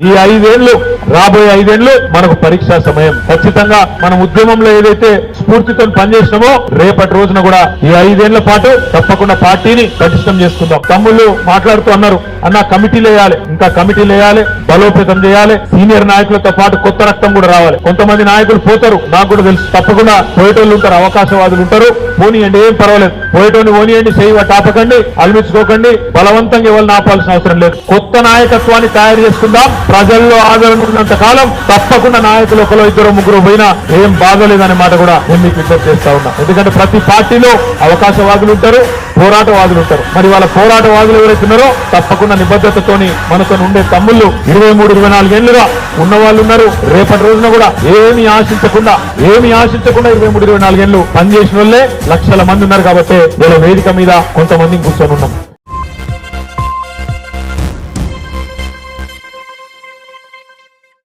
ఈ ఐదేళ్ళు రాబోయే ఐదేళ్ళు మనకు పరీక్షా సమయం. ఖచ్చితంగా మనం ఉద్యమంలో ఏదైతే స్ఫూర్తితో పనిచేసినామో రేపటి రోజున కూడా ఈ ఐదేళ్ళ పాటు తప్పకుండా పార్టీని పటిష్టం చేసుకుందాం. తమ్ముళ్ళు మాట్లాడుతూ అన్నారు అన్న కమిటీలు వేయాలి ఇంకా కమిటీలు వేయాలి బలోపేతం చేయాలి సీనియర్ నాయకులతో పాటు కొత్త రక్తం కూడా రావాలి. కొంతమంది నాయకులు పోతారు నాకు కూడా తెలుసు. తప్పకుండా పోయేటోళ్ళు ఉంటారు అవకాశవాదులు ఉంటారు. పోనీయండి ఏం పర్వాలేదు. పోయేటోని పోనీయండి చేయవ టాపకండి అల్మించుకోకండి బలవంతంగా ఎవరిని ఆపాల్సిన అవసరం లేదు. కొత్త నాయకత్వాన్ని తయారు చేసుకుందాం ప్రజల్లో ఆదరణ ఉన్నంత కాలం తప్పకుండా నాయకులు ఒకరు ఇద్దరు ముగ్గురు పోయినా ఏం బాగోలేదనే మాట కూడా నేను మీకు విజ్ఞప్తి చేస్తా ఉన్నా. ఎందుకంటే ప్రతి పార్టీలో అవకాశవాదులు ఉంటారు పోరాటవాదులు ఉంటారు. మరి వాళ్ళ పోరాటవాదులు ఎవరైతే ఉన్నారో తప్పకుండా నిబద్ధతతోని మనతో ఉండే తమ్ముళ్ళు ఇరవై మూడు ఇరవై నాలుగేళ్ళుగా ఉన్న వాళ్ళు ఉన్నారు. రేపటి రోజున కూడా ఏమి ఆశించకుండా ఏమి ఆశించకుండా ఇరవై మూడు ఇరవై నాలుగేళ్ళు పనిచేసిన వాళ్ళే లక్షల మంది ఉన్నారు కాబట్టి వీళ్ళ వేదిక మీద కొంతమంది కూర్చొని ఉన్నాం.